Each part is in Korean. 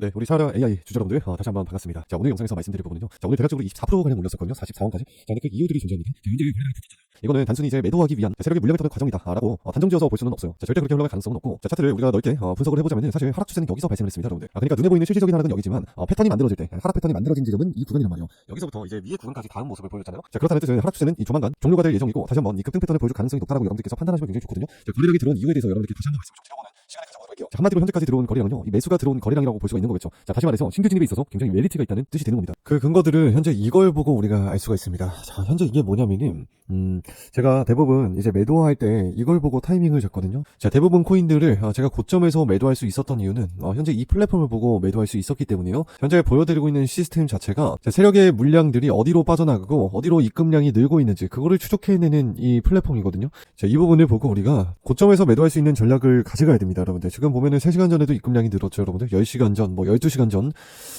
네, 우리 사라 AI 주주 여러분들 어, 다시 한번 반갑습니다. 자, 오늘 영상에서 말씀드릴 부분은요. 자, 오늘 대략적으로 24% 가량 올렸었거든요. 44원까지. 자, 근데 그 이유들이 존재합니다. 자, 현재 거래량이 붙었잖아요. 이거는 단순히 이제 매도하기 위한 자, 세력의 물량이 터는 과정이다라고 어, 단정지어서 볼 수는 없어요. 자, 절대 그렇게 흘러갈 가능성은 없고, 자, 차트를 우리가 넓게 어, 분석을 해보자면 사실 하락 추세는 여기서 발생을 했습니다, 여러분들. 아, 그러니까 눈에 보이는 실질적인 하락은 여기지만 어, 패턴이 만들어질 때 하락 패턴이 만들어진 지점은 이 구간이란 말이에요. 여기서부터 이제 위의 구간까지 닿은 모습을 보여줬잖아요. 자, 그렇다는 뜻은 하락 추세는 이 조만간 종료가 될 예정이고 다시 한번 이 급등 패턴을 보여줄 가능성이 높다라고 여러분들께서 판단하시면 굉장히 좋거든요. 자, 거래량이 들어온 이유에 대해서 여러분들께 다시 한번 좀 드려보는 자, 한마디로 현재까지 들어온 거래량은요. 이 매수가 들어온 거래량이라고 볼 수가 있는 거겠죠. 자, 다시 말해서 신규 진입에 있어서 굉장히 웰리티가 있다는 뜻이 되는 겁니다. 그 근거들을 현재 이걸 보고 우리가 알 수가 있습니다. 자, 현재 이게 뭐냐면은 음, 제가 대부분 이제 매도할 때 이걸 보고 타이밍을 잡거든요. 자, 대부분 코인들을 어, 제가 고점에서 매도할 수 있었던 이유는 어, 현재 이 플랫폼을 보고 매도할 수 있었기 때문이에요. 현재 보여드리고 있는 시스템 자체가 자, 세력의 물량들이 어디로 빠져나가고 어디로 입금량이 늘고 있는지 그거를 추적해내는 이 플랫폼이거든요. 자, 이 부분을 보고 우리가 고점에서 매도할 수 있는 전략을 가져가야 됩니다, 여러분들. 지금 보면은 3시간 전에도 입금량이 늘었죠, 여러분들. 10시간 전, 뭐 12시간 전,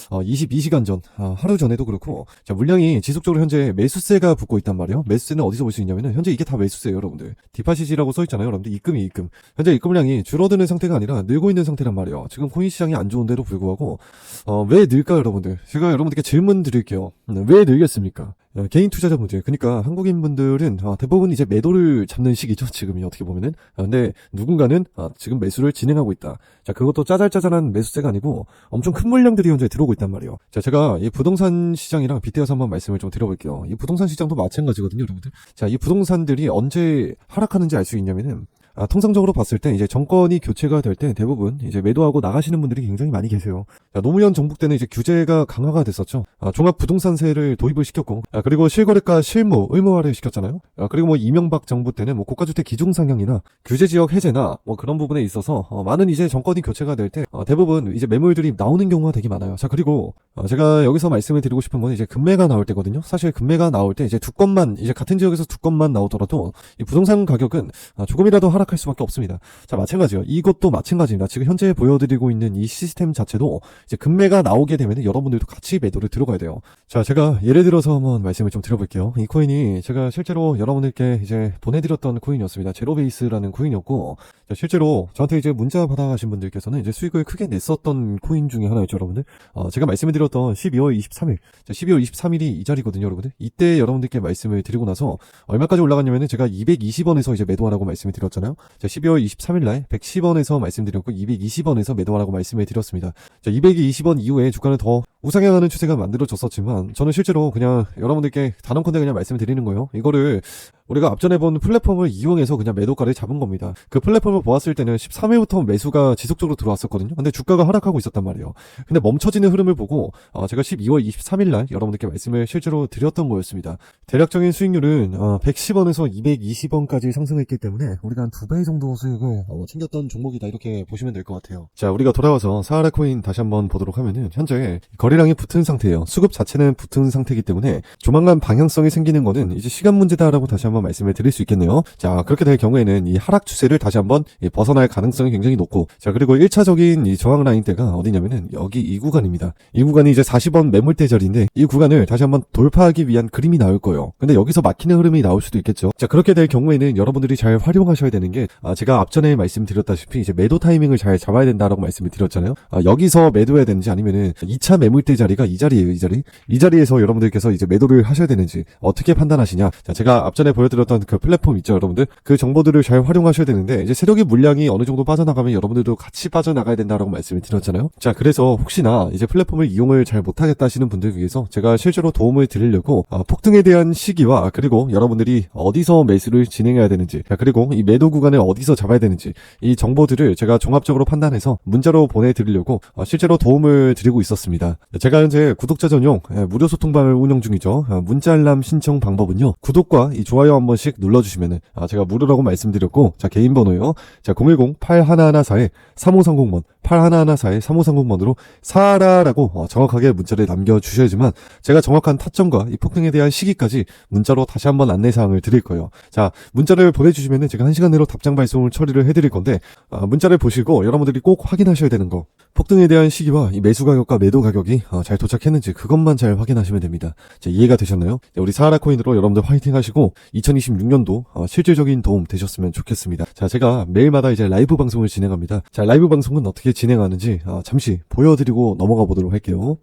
어, 22시간 전, 어, 하루 전에도 그렇고, 자, 물량이 지속적으로 현재 매수세가 붙고 있단 말이에요. 매수세는 어디서 볼 수 있냐면은, 현재 이게 다 매수세예요, 여러분들. 디파시지라고 써 있잖아요, 여러분들. 입금이 입금. 현재 입금량이 줄어드는 상태가 아니라 늘고 있는 상태란 말이에요. 지금 코인 시장이 안 좋은데도 불구하고, 어, 왜 늘까요, 여러분들? 제가 여러분들께 질문 드릴게요. 음, 왜 늘겠습니까? 어, 개인 투자자 문제. 그러니까 한국인 분들은 어, 대부분 이제 매도를 잡는 시기죠. 지금이 어떻게 보면은. 어, 근데 누군가는 어, 지금 매수를 진행하고 있다. 자, 그것도 짜잘짜잘한 매수세가 아니고 엄청 큰 물량들이 현재 들어오고 있단 말이에요. 자, 제가 이 부동산 시장이랑 빗대어서 한번 말씀을 좀 드려볼게요. 이 부동산 시장도 마찬가지거든요, 여러분들. 자, 이 부동산들이 언제 하락하는지 알 수 있냐면은 아, 통상적으로 봤을 때 이제 정권이 교체가 될 때 대부분 이제 매도하고 나가시는 분들이 굉장히 많이 계세요. 자, 노무현 정부 때는 이제 규제가 강화가 됐었죠. 아, 종합 부동산세를 도입을 시켰고, 아, 그리고 실거래가 실무 의무화를 시켰잖아요. 아, 그리고 뭐 이명박 정부 때는 뭐 고가주택 기준 상향이나 규제 지역 해제나 뭐 그런 부분에 있어서 어, 많은 이제 정권이 교체가 될때 대부분 이제 매물들이 나오는 경우가 되게 많아요. 자, 그리고 어, 제가 여기서 말씀을 드리고 싶은 건 이제 금매가 나올 때거든요. 사실 금매가 나올 때 이제 두 건만 이제 같은 지역에서 두 건만 나오더라도 이 부동산 가격은 아, 조금이라도 하락 할 수밖에 없습니다. 자, 마찬가지요. 이것도 마찬가지입니다. 지금 현재 보여드리고 있는 이 시스템 자체도 이제 금매가 나오게 되면 여러분들도 같이 매도를 들어가야 돼요. 자, 제가 예를 들어서 한번 말씀을 좀 드려볼게요. 이 코인이 제가 실제로 여러분들께 이제 보내드렸던 코인이었습니다. 제로베이스라는 코인이었고, 자, 실제로 저한테 이제 문자 받아가신 분들께서는 이제 수익을 크게 냈었던 코인 중에 하나였죠, 여러분들. 어, 제가 말씀을 드렸던 12월 23일, 자, 12월 23일이 이 자리거든요, 여러분들. 이때 여러분들께 말씀을 드리고 나서 얼마까지 올라갔냐면은 제가 220원에서 이제 매도하라고 말씀을 드렸잖아요. 자, 12월 23일 날 110원에서 말씀드렸고 220원에서 매도하라고 말씀을 드렸습니다. 자, 220원 이후에 주가는 더 우상향하는 추세가 만들어졌었지만 저는 실제로 그냥 여러분들께 단언컨대 그냥 말씀을 드리는 거예요. 이거를 우리가 앞전에 본 플랫폼을 이용해서 그냥 매도가를 잡은 겁니다. 그 플랫폼을 보았을 때는 13회부터 매수가 지속적으로 들어왔었거든요. 근데 주가가 하락하고 있었단 말이에요. 근데 멈춰지는 흐름을 보고 어, 제가 12월 23일 날 여러분들께 말씀을 실제로 드렸던 거였습니다. 대략적인 수익률은 어, 110원에서 220원까지 상승했기 때문에 우리가 한 두 배 정도 수익을 어, 챙겼던 종목이다 이렇게 보시면 될 것 같아요. 자, 우리가 돌아와서 사하라 코인 다시 한번 보도록 하면은 현재 거래량이 붙은 상태예요. 수급 자체는 붙은 상태이기 때문에 조만간 방향성이 생기는 거는 이제 시간 문제다라고 다시 한번 말씀을 드릴 수 있겠네요. 자, 그렇게 될 경우에는 이 하락 추세를 다시 한번 벗어날 가능성이 굉장히 높고, 자, 그리고 1차적인 이 저항 라인대가 어디냐면은 여기 이 구간입니다. 이 구간이 이제 40원 매물대 자리인데 이 구간을 다시 한번 돌파하기 위한 그림이 나올 거예요. 근데 여기서 막히는 흐름이 나올 수도 있겠죠. 자, 그렇게 될 경우에는 여러분들이 잘 활용하셔야 되는 게 아, 제가 앞전에 말씀드렸다시피 이제 매도 타이밍을 잘 잡아야 된다라고 말씀을 드렸잖아요. 아, 여기서 매도해야 되는지 아니면은 2차 매물대 자리가 이 자리예요, 이 자리. 이 자리에서 여러분들께서 이제 매도를 하셔야 되는지 어떻게 판단하시냐. 자, 제가 앞전에 보여 드렸던 그 플랫폼 있죠, 여러분들. 그 정보들을 잘 활용하셔야 되는데 이제 세력의 물량이 어느 정도 빠져나가면 여러분들도 같이 빠져나가야 된다라고 말씀을 드렸잖아요. 자, 그래서 혹시나 이제 플랫폼을 이용을 잘 못하겠다 하시는 분들 위해서 제가 실제로 도움을 드리려고 어, 폭등에 대한 시기와 그리고 여러분들이 어디서 매수를 진행해야 되는지, 자, 그리고 이 매도 구간을 어디서 잡아야 되는지 이 정보들을 제가 종합적으로 판단해서 문자로 보내드리려고 어, 실제로 도움을 드리고 있었습니다. 제가 현재 구독자 전용 예, 무료 소통방을 운영 중이죠. 어, 문자 알람 신청 방법은요. 구독과 이 좋아요 한 번씩 눌러주시면은 아, 제가 무료라고 말씀드렸고 자 개인 번호요. 자 010-8114-3530번 8114-3530번으로 사라라고 어, 정확하게 문자를 남겨주셔야지만 제가 정확한 타점과 이 폭등에 대한 시기까지 문자로 다시 한번 안내사항을 드릴 거예요. 자 문자를 보내주시면은 제가 한 시간 내로 답장 발송을 처리를 해드릴 건데 아, 문자를 보시고 여러분들이 꼭 확인하셔야 되는 거 폭등에 대한 시기와 이 매수 가격과 매도 가격이 어, 잘 도착했는지 그것만 잘 확인하시면 됩니다. 자, 이해가 되셨나요? 자, 우리 사하라 코인으로 여러분들 화이팅 하시고 2026년도 어, 실질적인 도움 되셨으면 좋겠습니다. 자, 제가 매일마다 이제 라이브 방송을 진행합니다. 자, 라이브 방송은 어떻게 진행하는지 어, 잠시 보여드리고 넘어가 보도록 할게요.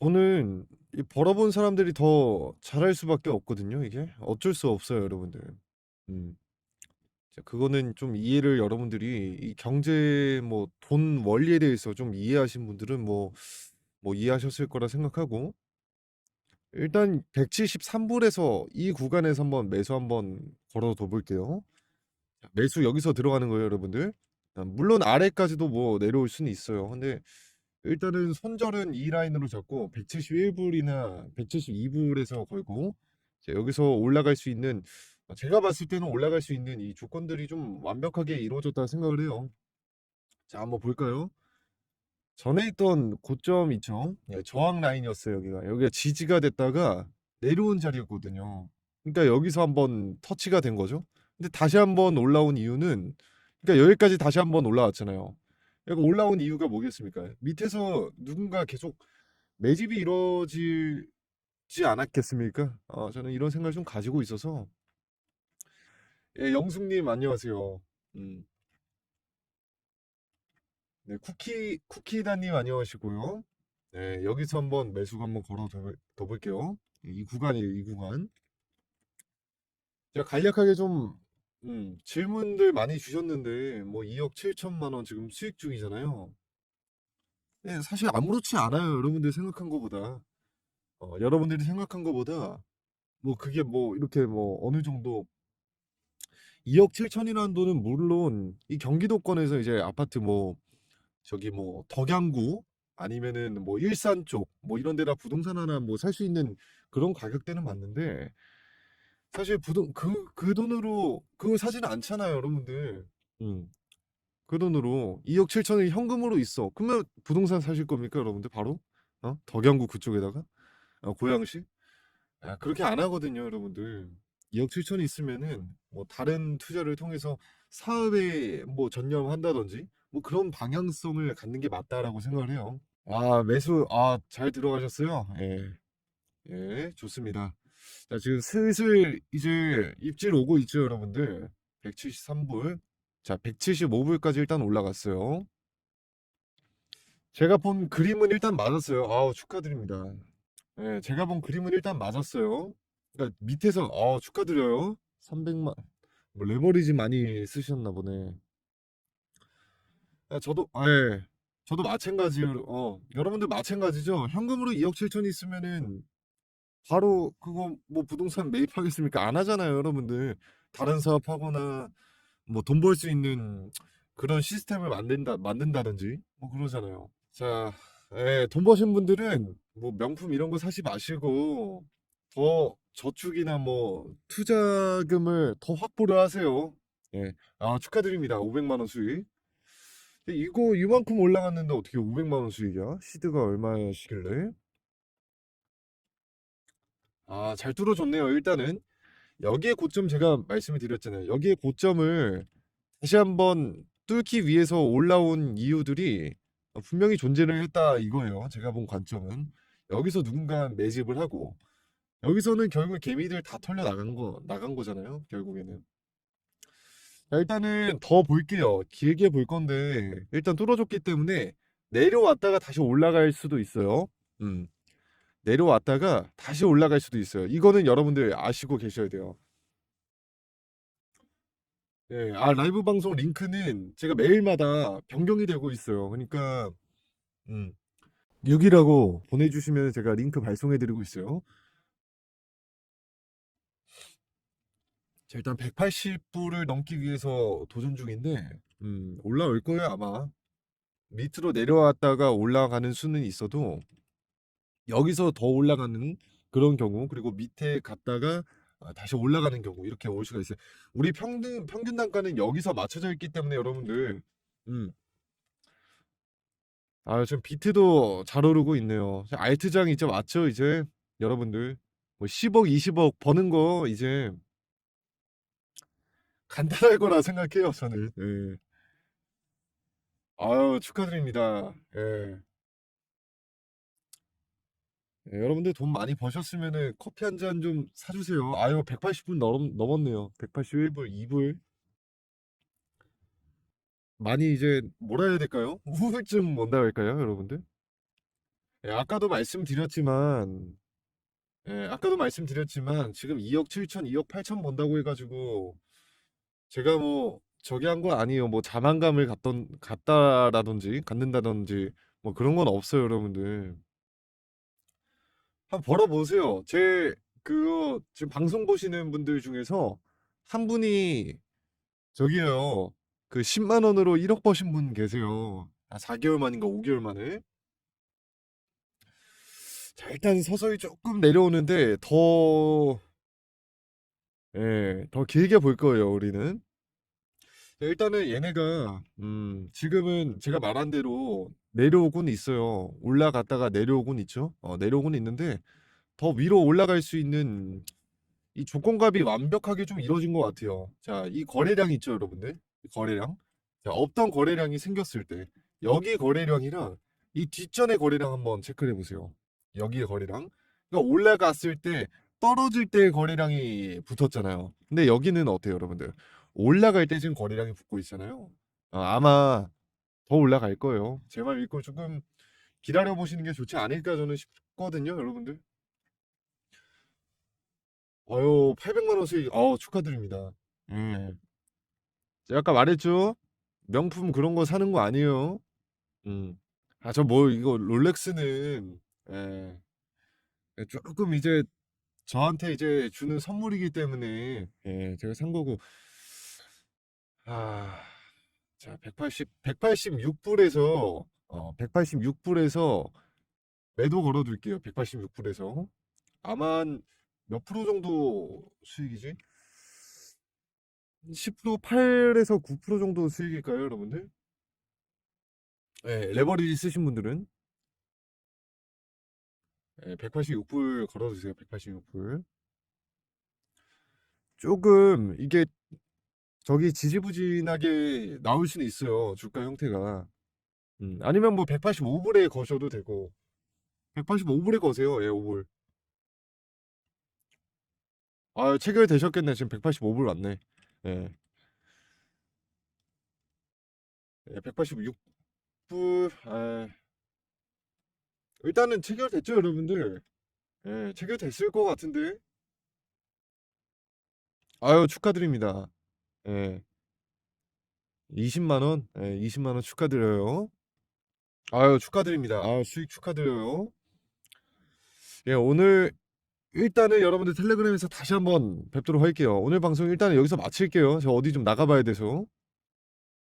저는 이 벌어본 사람들이 더 잘할 수밖에 없거든요, 이게. 어쩔 수 없어요, 여러분들. 음. 자, 그거는 좀 이해를 여러분들이 이 경제 뭐 돈 원리에 대해서 좀 이해하신 분들은 뭐, 뭐 이해하셨을 거라 생각하고 일단 173불에서 이 구간에서 한번 매수 한번 걸어둬 볼게요. 자, 매수 여기서 들어가는 거예요, 여러분들. 아, 물론 아래까지도 뭐 내려올 수는 있어요. 근데 일단은 손절은 이 라인으로 잡고 171불이나 172불에서 걸고 자, 여기서 올라갈 수 있는 어, 제가 봤을 때는 올라갈 수 있는 이 조건들이 좀 완벽하게 이루어졌다 생각을 해요. 자, 한번 볼까요? 전에 있던 고점 있죠? 예, 저항 라인이었어요, 여기가. 여기가 지지가 됐다가 내려온 자리였거든요. 그러니까 여기서 한번 터치가 된 거죠. 근데 다시 한번 올라온 이유는 그러니까 여기까지 다시 한번 올라왔잖아요. 여기 올라온 이유가 뭐겠습니까? 밑에서 누군가 계속 매집이 이루어지지 않았겠습니까? 어, 저는 이런 생각을 좀 가지고 있어서 예, 영숙님 안녕하세요. 음. 네, 쿠키 쿠키다님 안녕하시고요. 네, 여기서 한번 매수가 한번 걸어 둬- 둬 볼게요. 이 구간이에요, 이 구간. 제가 간략하게 좀 음, 질문들 많이 주셨는데 뭐 2억 7천만 원 지금 수익 중이잖아요. 네, 사실 아무렇지 않아요. 여러분들이 생각한 것보다. 어, 여러분들이 생각한 것보다 뭐 그게 뭐 이렇게 뭐 어느 정도 2억 7천이라는 돈은 물론 이 경기도권에서 이제 아파트 뭐 저기 뭐 덕양구 아니면은 뭐 일산 쪽 뭐 이런 데다 부동산 하나 뭐 살 수 있는 그런 가격대는 맞는데 사실 부동 그그 돈으로 그거 사지는 않잖아요, 여러분들. 음. 그 돈으로 2억 7천이 현금으로 있어. 그러면 부동산 사실 겁니까, 여러분들? 바로? 어? 덕양구 그쪽에다가? 어, 고양시? 아, 그렇게 안 하거든요, 여러분들. 2억 7천이 있으면은 뭐 다른 투자를 통해서 사업에 뭐 전념한다든지 뭐 그런 방향성을 갖는 게 맞다라고 생각을 해요. 아, 매수, 아, 잘 들어가셨어요? 예. 예, 좋습니다. 자, 지금 슬슬 이제 입질 오고 있죠, 여러분들. 173불. 자, 175불까지 일단 올라갔어요. 제가 본 그림은 일단 맞았어요. 아우, 축하드립니다. 예, 제가 본 그림은 일단 맞았어요. 그러니까 밑에서, 아, 축하드려요. 300만, 뭐, 레버리지 많이 쓰셨나 보네. 아, 저도, 아, 예. 저도 마찬가지로, 어, 여러분들 마찬가지죠? 현금으로 2억 7천 있으면은, 바로 그거 뭐 부동산 매입하겠습니까? 안 하잖아요, 여러분들. 다른 사업하거나 뭐 돈 벌 수 있는 그런 시스템을 만든다 만든다든지 뭐 그러잖아요. 자, 예, 돈 버신 분들은 뭐 명품 이런 거 사지 마시고 더 저축이나 뭐 투자금을 더 확보를 하세요. 예. 아, 축하드립니다. 500만 원 수익. 이거 이만큼 올라갔는데 어떻게 500만 원 수익이야? 시드가 얼마시길래? 아, 잘 뚫어줬네요. 일단은 여기에 고점 제가 말씀을 드렸잖아요. 여기에 고점을 다시 한번 뚫기 위해서 올라온 이유들이 분명히 존재를 했다 이거예요. 제가 본 관점은 여기서 누군가 매집을 하고 여기서는 결국 개미들 다 털려 나간 거 나간 거잖아요. 결국에는. 자, 일단은 더 볼게요. 길게 볼 건데 일단 뚫어줬기 때문에 내려왔다가 다시 올라갈 수도 있어요. 음. 내려왔다가 다시 올라갈 수도 있어요. 이거는 여러분들 아시고 계셔야 돼요. 예, 아, 라이브 방송 링크는 제가 매일마다 변경이 되고 있어요. 그러니까, 음, 6이라고 보내주시면 제가 링크 발송해드리고 있어요. 자, 일단 180불을 넘기 위해서 도전 중인데, 음, 올라올 거예요, 아마. 밑으로 내려왔다가 올라가는 수는 있어도, 여기서 더 올라가는 그런 경우 그리고 밑에 갔다가 아, 다시 올라가는 경우 이렇게 올 수가 있어요. 우리 평균 평균 단가는 여기서 맞춰져 있기 때문에 여러분들 음. 아, 지금 비트도 잘 오르고 있네요. 알트장 이제 맞죠, 이제 여러분들 뭐 10억, 20억 버는 거 이제 간단할 거라 생각해요, 저는. 예. 아유, 축하드립니다. 예. 예, 여러분들 돈 많이 버셨으면은 커피 한 잔 좀 사주세요. 아유, 180불 넘, 넘었네요. 181불, 2불. 많이 이제 뭐라 해야 될까요? 우울증 온다 할까요, 여러분들? 예, 아까도 말씀드렸지만, 예, 아까도 말씀드렸지만, 지금 2억 7천, 2억 8천 번다고 해가지고, 제가 뭐, 저기 한거 아니에요. 뭐, 자만감을 갖던, 갖다라든지, 갖는다든지, 뭐 그런 건 없어요, 여러분들. 한번 벌어 보세요. 제, 그, 지금 방송 보시는 분들 중에서, 한 분이, 저기요, 그 10만 원으로 1억 버신 분 계세요. 아, 4개월 만인가 5개월 만에. 자, 일단 서서히 조금 내려오는데 더, 예, 더 길게 볼 거예요, 우리는. 네, 일단은 얘네가, 음, 지금은 제가 말한 대로 내려오곤 있어요. 올라갔다가 내려오곤 있죠. 어, 내려오곤 있는데 더 위로 올라갈 수 있는 이 조건값이 완벽하게 좀 이루어진 것 같아요. 자, 이 거래량 있죠, 여러분들? 이 거래량. 자, 없던 거래량이 생겼을 때 여기 거래량이랑 이 뒷전의 거래량 한번 체크해 보세요. 여기의 거래량. 그러니까 올라갔을 때 떨어질 때 거래량이 붙었잖아요. 근데 여기는 어때요, 여러분들? 올라갈 때 지금 거래량이 붙고 있잖아요. 아, 아마 더 올라갈 거예요. 제 말 믿고 조금 기다려 보시는 게 좋지 않을까 저는 싶거든요, 여러분들. 아유, 800만 원 수익, 어 축하드립니다. 예. 제가 아까 말했죠? 명품 그런 거 사는 거 아니에요. 음. 아, 저 뭐 이거 롤렉스는 예. 예, 조금 이제 저한테 이제 주는 선물이기 때문에 예, 제가 산 거고. 아, 자, 180, 186불에서 어, 186불에서 매도 걸어 둘게요. 186불에서 아마 한몇 프로 정도 수익이지? 10% 8에서 9% 정도 수익일까요, 여러분들? 예, 레버리지 쓰신 분들은 예, 186불 걸어주세요. 186불. 조금 이게 저기 지지부진하게 나올 수는 있어요. 주가 형태가. 음, 아니면 뭐 185불에 거셔도 되고 185불에 거세요. 예, 5불. 아, 체결되셨겠네. 지금 185불 왔네. 예. 예, 186불. 아, 일단은 체결됐죠, 여러분들? 예, 체결됐을 것 같은데. 아유, 축하드립니다. 예. 20만 원? 예, 20만 원 축하드려요. 아유, 축하드립니다. 아, 수익 축하드려요. 예, 오늘 일단은 여러분들 텔레그램에서 다시 한번 뵙도록 할게요. 오늘 방송 일단은 여기서 마칠게요. 저 어디 좀 나가봐야 돼서.